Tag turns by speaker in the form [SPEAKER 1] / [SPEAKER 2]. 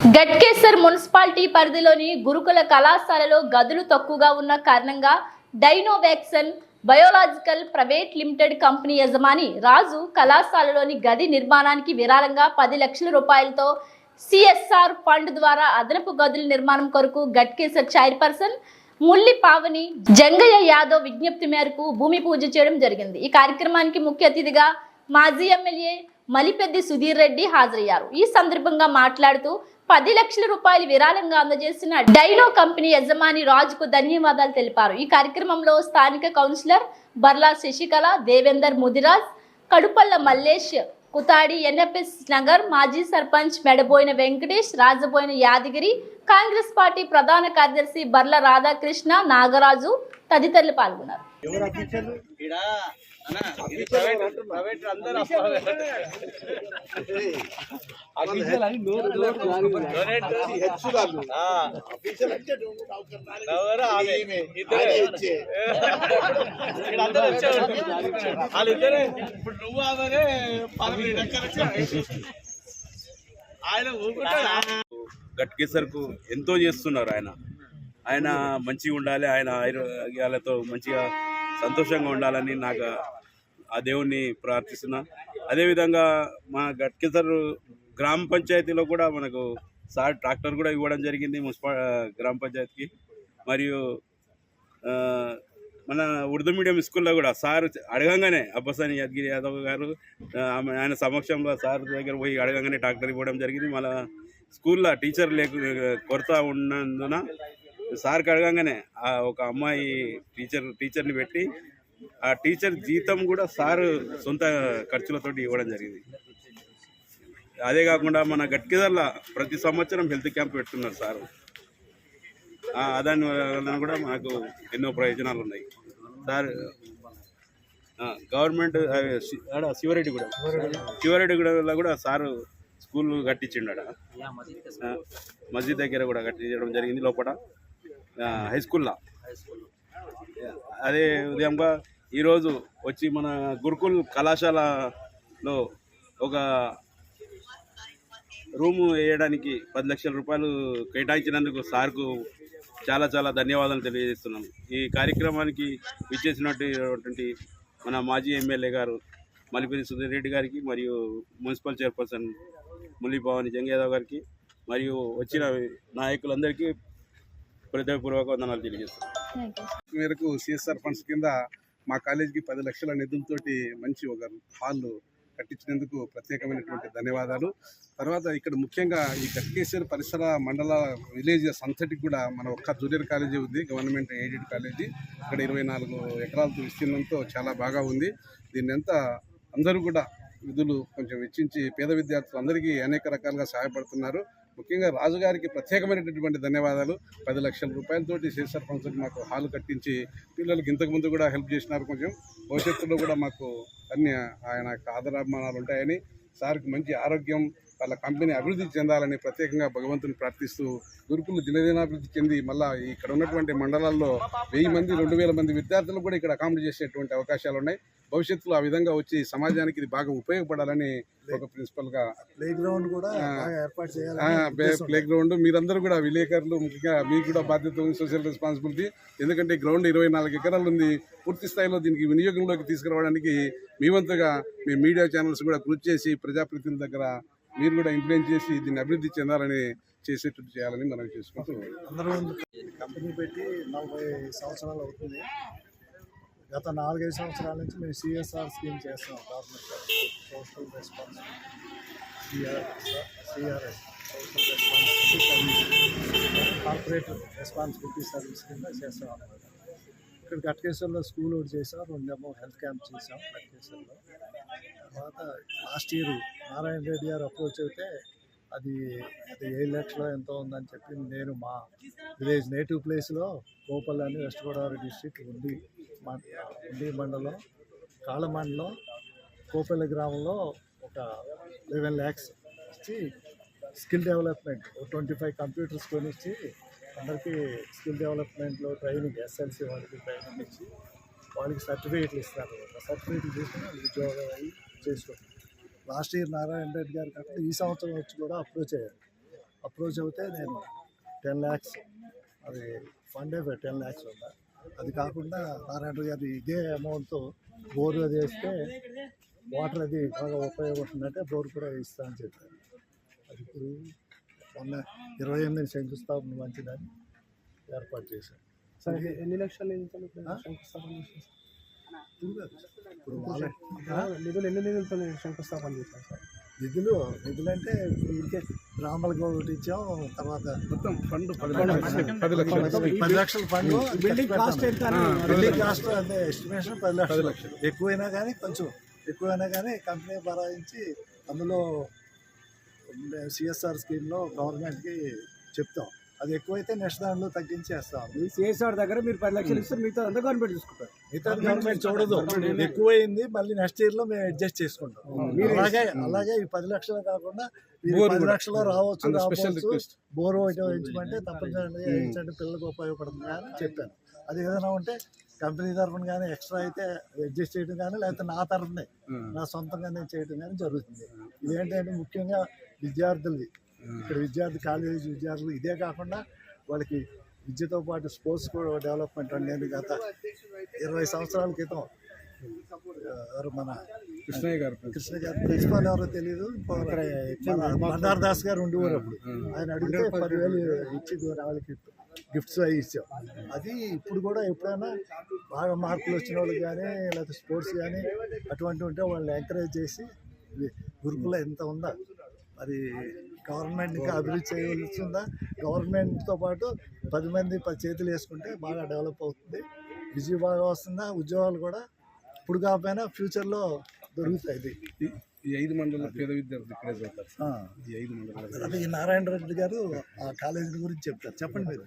[SPEAKER 1] Ghatkesar municipality పరిధిలోని గురుకుల కళాశాలలో గదులు తక్కువగా ఉన్న కారణంగా డైనోవాక్సన్ బయోలాజికల్ ప్రైవేట్ లిమిటెడ్ కంపెనీ యజమాని రాజు కళాశాలలోని గది నిర్మాణానికి విరాళంగా పది లక్షల రూపాయలతో సిఎస్ఆర్ ఫండ్ ద్వారా అదనపు గదుల నిర్మాణం కొరకు గట్కేసర్ చైర్పర్సన్ ముల్లి పావని జంగయ్య యాదవ్ విజ్ఞప్తి మేరకు భూమి పూజ చేయడం జరిగింది. ఈ కార్యక్రమానికి ముఖ్య అతిథిగా మాజీ ఎమ్మెల్యే మలిపెద్ది సుధీర్ రెడ్డి హాజరయ్యారు. ఈ సందర్భంగా మాట్లాడుతూ పది లక్షల రూపాయలు విరాళంగా అందజేసిన డైనో కంపెనీ యజమాని రాజుకు ధన్యవాదాలు తెలిపారు. ఈ కార్యక్రమంలో స్థానిక కౌన్సిలర్ బర్లా శశికళ దేవేందర్ ముదిరాజ్ కడుపల్ల మల్లేష్ కుతాడి ఎన్ఎఫ్ఎస్ నగర్ మాజీ సర్పంచ్ మెడబోయిన వెంకటేష్ రాజబోయిన యాదగిరి కాంగ్రెస్ పార్టీ ప్రధాన కార్యదర్శి బర్ల రాధాకృష్ణ నాగరాజు తదితరులు పాల్గొన్నారు.
[SPEAKER 2] ఆయన
[SPEAKER 3] వాళ్ళిద్దరే. ఇప్పుడు నువ్వు ఊరుకుంటాడా?
[SPEAKER 4] గట్కేసర్కు ఎంతో చేస్తున్నారు ఆయన. ఆయన మంచిగా ఉండాలి ఆయన ఆరోగ్యాలతో మంచిగా సంతోషంగా ఉండాలని నాకు ఆ దేవుణ్ణి ప్రార్థిస్తున్నా. అదేవిధంగా మా గట్కేసర్ గ్రామ పంచాయతీలో కూడా మనకు సార్ ట్రాక్టర్ కూడా ఇవ్వడం జరిగింది మున్సిపా గ్రామ పంచాయతీకి. మరియు మన ఉర్దూ మీడియం స్కూల్లో కూడా సార్ అడగంగానే అబ్బసాని యాదగిరి యాదవ్ గారు ఆమె ఆయన సమక్షంలో సార్ దగ్గర పోయి అడగంగానే ట్రాక్టర్ ఇవ్వడం జరిగింది. మళ్ళీ స్కూల్లో టీచర్ లేకు కొరత ఉన్నందున సార్కి అడగంగానే ఆ ఒక అమ్మాయి టీచర్ టీచర్ని పెట్టి ఆ టీచర్ జీతం కూడా సారు సొంత ఖర్చులతోటి ఇవ్వడం జరిగింది. అదే కాకుండా మన గట్కిదల్ల ప్రతి సంవత్సరం హెల్త్ క్యాంప్ పెడుతున్నారు సారు. దాని వలన కూడా మనకు ఎన్నో ప్రయోజనాలు ఉన్నాయి. సార్ గవర్నమెంట్ శివరెడ్డి కూడా. శివరెడ్డి. కూడా కూడా సారు స్కూల్ కట్టించిండు మస్జిద్ దగ్గర కూడా కట్టించడం జరిగింది లోపల. హై స్కూల్లో. అదే ఉదయంగా ఈరోజు వచ్చి మన గురుకుల్ కళాశాలలో ఒక రూము వేయడానికి పది లక్షల రూపాయలు కేటాయించినందుకు సార్కు చాలా చాలా ధన్యవాదాలు తెలియజేస్తున్నాం ఈ కార్యక్రమానికి విచ్చేసినటువంటి మన మాజీ ఎమ్మెల్యే గారు మలిపల్లి సుధీర్ రెడ్డి గారికి మరియు మున్సిపల్ చైర్పర్సన్ మురళీ భవాని జంగయాదవ్ గారికి మరియు వచ్చిన నాయకులందరికీ హృదయపూర్వక వందనాలు తెలియజేస్తున్నాం.
[SPEAKER 5] మేరకు సిఎస్ఆర్ ఫండ్స్ కింద మా కాలేజీకి పది లక్షల నిధులతోటి మంచి ఒక హాల్ కట్టించినందుకు ప్రత్యేకమైనటువంటి ధన్యవాదాలు. తర్వాత ఇక్కడ ముఖ్యంగా ఈ గట్కేశ్వర్ పరిసర మండల విలేజెస్ అంతటికి కూడా మన ఒక్క జూనియర్ కాలేజీ ఉంది గవర్నమెంట్ ఎయిడెడ్ కాలేజీ. ఇక్కడ ఇరవై నాలుగు ఎకరాలతో విస్తీర్ణంతో చాలా బాగా ఉంది. దీన్ని ఎంత అందరూ కూడా విధులు కొంచెం వెచ్చించి పేద విద్యార్థులు అందరికీ అనేక రకాలుగా సహాయపడుతున్నారు. ముఖ్యంగా రాజుగారికి ప్రత్యేకమైనటువంటి ధన్యవాదాలు. పది లక్షల రూపాయలతోటి శేషర్ ఫండ్స్ మాకు హాలు కట్టించి పిల్లలకి ఇంతకుముందు కూడా హెల్ప్ చేసినారు. కొంచెం భవిష్యత్తులో కూడా మాకు అన్ని ఆయన ఆదరాభిమానాలు ఉంటాయని సార్కి మంచి ఆరోగ్యం వాళ్ళ కంపెనీ అభివృద్ధి చెందాలని ప్రత్యేకంగా భగవంతుని ప్రార్థిస్తూ గురుకులు దినదినాభివృద్ధి చెంది మళ్ళా ఇక్కడ ఉన్నటువంటి మండలాల్లో వెయ్యి మంది రెండు వేల మంది విద్యార్థులు కూడా ఇక్కడ అకామిడేట్ చేసేటువంటి అవకాశాలు ఉన్నాయి. భవిష్యత్తులో ఆ విధంగా వచ్చి సమాజానికి ఇది బాగా ఉపయోగపడాలని ఒక ప్రిన్సిపల్గా
[SPEAKER 6] ప్లే గ్రౌండ్ కూడా.
[SPEAKER 5] ప్లే గ్రౌండ్ మీరందరూ కూడా విలేకరులు ముఖ్యంగా మీకు కూడా బాధ్యత ఉంది సోషల్ రెస్పాన్సిబిలిటీ ఎందుకంటే గ్రౌండ్ ఇరవై నాలుగు ఎకరాలు ఉంది. పూర్తి స్థాయిలో దీనికి వినియోగంలోకి తీసుకురావడానికి మీ వంతుగా మీ మీడియా ఛానల్స్ కూడా కృషి చేసి ప్రజాప్రతినిధుల దగ్గర మీరు కూడా ఇంప్లిమెంట్ చేసి దీన్ని అభివృద్ధి చెందాలని చేసేటట్టు చేయాలని మనం చేసుకుంటూ
[SPEAKER 6] అందరూ కంపెనీ పెట్టి నలభై సంవత్సరాలు అవుతుంది. గత నాలుగైదు సంవత్సరాల నుంచి మేము సిఎస్ఆర్ స్కీమ్ చేస్తున్నాం government social response. CRS social responsibility service corporate responsibility service కింద చేస్తాం అన్నమాట. ఇక్కడ గట్కేశ్వర్లో స్కూల్ ఒకటి చేసాం రెండేమో హెల్త్ క్యాంప్ చేసాం గట్కేశ్వర్లో. తర్వాత లాస్ట్ ఇయర్ నారాయణ రెడ్డి గారు అప్రోచ్ అయితే అది అది ఏడు లక్షలు ఎంతో ఉందని చెప్పి నేను మా విలేజ్ నేటివ్ ప్లేస్లో గోపల్ అని వెస్ట్ గోదావరి డిస్ట్రిక్ట్ ఉండి మా- ఉండి మండలం కాళమండలం కోపల్లి గ్రామంలో ఒక లెవెన్ ల్యాక్స్ ఇచ్చి skill development twenty five computers కొనిచ్చి అందరికీ స్కిల్ డెవలప్మెంట్లో ట్రైనింగ్ ఎస్ఎల్సి వాళ్ళకి ట్రైనింగ్ ఇచ్చి వాళ్ళకి సర్టిఫికేట్లు ఇస్తారు. సర్టిఫికేట్లు తీసుకుని ఉద్యోగం అయ్యి చేసుకుంటారు లాస్ట్ ఇయర్ నారాయణ రెడ్డి గారు కాకుండా ఈ సంవత్సరం వచ్చి కూడా అప్రోచ్ అయ్యారు. అప్రోచ్ అవుతే నేను టెన్ ల్యాక్స్ అది ఫండే టెన్ ల్యాక్స్ ఉందా అది కాకుండా నారాయణ గారు ఇదే అమౌంట్తో బోర్ అది వేస్తే వాటర్ అది బాగా ఉపయోగపడుతుందంటే బోర్ కూడా ఇస్తా అని చెప్పారు. అది ఇప్పుడు మొన్న ఇరవై ఎనిమిది శంకుస్థాపన మంచిదని ఏర్పాటు చేశారు.
[SPEAKER 7] సరే ఎన్ని లక్షలు నిధులు ఎన్ని నిధులతో శంకుస్థాపన చేశారు సార్
[SPEAKER 6] నిధులు నిధులు అంటే ఊరికే గ్రామాలకు ఒకటి ఇచ్చాం తర్వాత
[SPEAKER 5] మొత్తం ఫండ్ పది లక్షలు.
[SPEAKER 6] ఫండ్.
[SPEAKER 7] బిల్డింగ్ కాస్ట్ ఎంత
[SPEAKER 6] బిల్డింగ్ కాస్ట్ అంటే ఎస్టిమేషన్ పది లక్షలు. ఎక్కువైనా కానీ కొంచెం ఎక్కువైనా కానీ కంపెనీ భరాయించి అందులో సిఎస్ఆర్ స్కీమ్లో గవర్నమెంట్కి చెప్తాం. అది ఎక్కువైతే నెక్స్ట్ దాంట్లో తగ్గించి వేస్తాం
[SPEAKER 7] మీ సిఎస్ఆర్ దగ్గర మీరు పది లక్షలు ఇస్తే మిగతా అంతా గవర్నమెంట్ చూసుకుంటారు.
[SPEAKER 6] మిగతా గవర్నమెంట్ చూడదు. ఎక్కువైంది మళ్ళీ నెక్స్ట్ ఇయర్లో మేము అడ్జస్ట్ చేసుకుంటాం. అలాగే అలాగే ఈ పది లక్షలు కాకుండా పది. లక్షలు రావచ్చు బోర్ ఒకటి వేయించమంటే తప్పనిసరిగా వేయించండి పిల్లలకు ఉపయోగపడుతుంది అని చెప్పాను. అది ఏదైనా ఉంటే కంపెనీ తరఫున కానీ ఎక్స్ట్రా అయితే అడ్జస్ట్ చేయడం కానీ లేకపోతే నా తరఫునే నా సొంతంగా నేను చేయడం కానీ జరుగుతుంది. ఇదేంటంటే ముఖ్యంగా విద్యార్థులది. ఇక్కడ విద్యార్థి కాలేజీ విద్యార్థులు ఇదే కాకుండా వాళ్ళకి విద్యతో పాటు స్పోర్ట్స్ కూడా డెవలప్మెంట్ అండి నేను గత ఇరవై సంవత్సరాల క్రితం ఎవరు మన
[SPEAKER 5] కృష్ణయ్య గారు
[SPEAKER 6] కృష్ణ గారు ప్రిన్సిపాల్ ఎవరో తెలియదు బండార్ దాస్ గారు ఉండేవారు అప్పుడు. ఆయన అడిగితే పదివేలు ఇచ్చి వాళ్ళకి గిఫ్ట్స్ అవి ఇచ్చాం. అది ఇప్పుడు కూడా ఎప్పుడైనా బాగా మార్కులు వచ్చిన వాళ్ళకి కానీ లేకపోతే స్పోర్ట్స్ కానీ అటువంటి ఉంటే వాళ్ళని ఎంకరేజ్ చేసి గురుకుల ఎంత ఉందా? మరి గవర్నమెంట్. ఇంకా అభివృద్ధి చేయవలసి ఉందా గవర్నమెంట్తో పాటు పది మంది పది చేతులు వేసుకుంటే బాగా డెవలప్ అవుతుంది. విజయ బాగా వస్తుందా? ఉద్యోగాలు కూడా ఇప్పుడు కాకపోయినా ఫ్యూచర్లో దొరుకుతాయి.
[SPEAKER 5] ఈ- ఐదు మండల పేద విద్యార్థులు ఇక్కడే చదువుతారు. ఈ ఐదు మండలాలు
[SPEAKER 6] అదే ఈ నారాయణ రెడ్డి గారు ఆ కాలేజీ గురించి చెప్తారు. చెప్పండి మీరు.